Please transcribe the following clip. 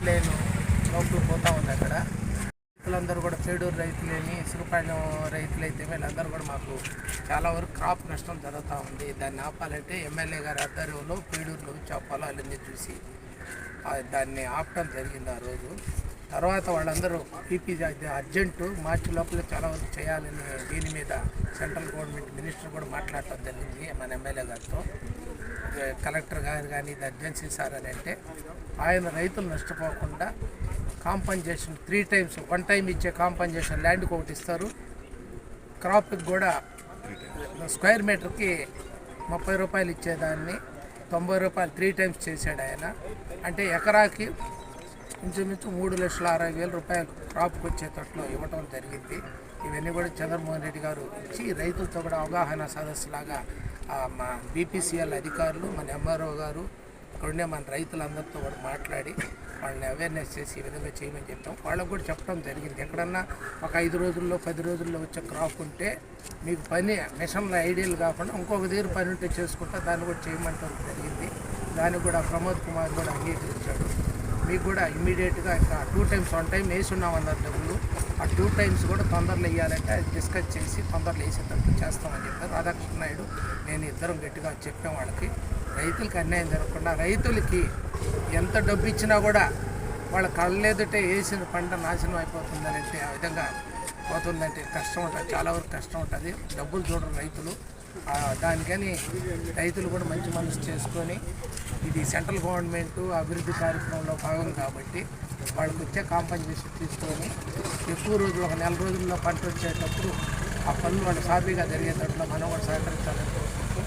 Plane లోపల పోతూ ఉంది అక్కడ. రైతులందరూ కూడా చేడూరు రైతులేని ఇసుకపాలెం రైతులైతే వీళ్ళందరూ కూడా మాకు చాలా వరకు క్రాప్ నష్టం జరుగుతూ ఉంది. దాన్ని ఆపాలంటే ఎమ్మెల్యే గారి ఆధ్వర్యంలో పీడూరులో చెప్పాలో అవన్నీ చూసి దాన్ని ఆపడం జరిగింది ఆ రోజు. తర్వాత వాళ్ళందరూ పీపీ అర్జెంటు మార్చి లోపల చాలా వరకు చేయాలని దీని మీద సెంట్రల్ గవర్నమెంట్ మినిస్టర్ కూడా మాట్లాడటం జరిగింది మన ఎమ్మెల్యే గారితో. కలెక్టర్ గారు కానీ ఇది అర్జెన్సీ సార్ అని అంటే ఆయన రైతులు నష్టపోకుండా compensation three times one time ఇచ్చే కాంపన్సేషన్ ల్యాండ్కి ఒకటి ఇస్తారు. క్రాప్కి కూడా స్క్వేర్ మీటర్కి ముప్పై రూపాయలు ఇచ్చేదాన్ని తొంభై రూపాయలు త్రీ టైమ్స్ చేశాడు ఆయన. అంటే ఎకరాకి ఇంచుమించు మూడు లక్షల అరవై వేల రూపాయలు క్రాప్కి వచ్చేటట్లు ఇవ్వటం జరిగింది. ఇవన్నీ కూడా చంద్రమోహన్ రెడ్డి గారు ఇచ్చి రైతులతో కూడా అవగాహన సదస్సులాగా మా బీపీసీఎల్ అధికారులు మన ఎంఆర్ఓ గారు ఇక్కడుండే మన రైతులందరితో కూడా మాట్లాడి వాళ్ళని అవేర్నెస్ చేసి ఈ విధంగా చేయమని చెప్తాం వాళ్ళకు కూడా చెప్పడం జరిగింది. ఎక్కడన్నా ఒక ఐదు రోజుల్లో పది రోజుల్లో వచ్చే క్రాప్ ఉంటే మీకు పని మిషన్ల ఐడియల్ కాకుండా ఇంకొక దగ్గర పని ఉంటే చేసుకుంటా దాన్ని కూడా చేయమంటారు జరిగింది. దాన్ని కూడా ప్రమోద్ కుమార్ కూడా అంగీకరించాడు. మీకు కూడా ఇమీడియట్గా ఇంకా టూ టైమ్స్ వన్ టైం వేసి ఉన్నామన్నారు డబ్బులు. ఆ టూ టైమ్స్ కూడా తొందరలో వేయాలంటే అది డిస్కస్ చేసి తొందరలో వేసేటట్టు చేస్తామని చెప్పారు. రాధాకృష్ణ నాయుడు నేను ఇద్దరం గట్టిగా చెప్పాం వాళ్ళకి. రైతులకి అన్యాయం జరగకుండా రైతులకి ఎంత డబ్బు ఇచ్చినా కూడా వాళ్ళ కళ్ళెదుటే వేసిన పంట నాశనం అయిపోతుందని అంటే ఆ విధంగా పోతుందంటే కష్టం ఉంటుంది. చాలా వరకు కష్టం ఉంటుంది. డబ్బులు చూడరు రైతులు. దానికని రైతులు కూడా మంచి మనసు చేసుకొని ఇది సెంట్రల్ గవర్నమెంట్ అభివృద్ధి కార్యక్రమంలో భాగం కాబట్టి వాళ్ళకి వచ్చే కాంపన్సేషన్ తీసుకొని ఎక్కువ రోజులు ఒక నెల రోజుల్లో పంట వచ్చేటప్పుడు ఆ పనులు వాళ్ళు సాఫీగా జరిగేటట్లు మనం కూడా సహకరించాలని కోరుకుంటూ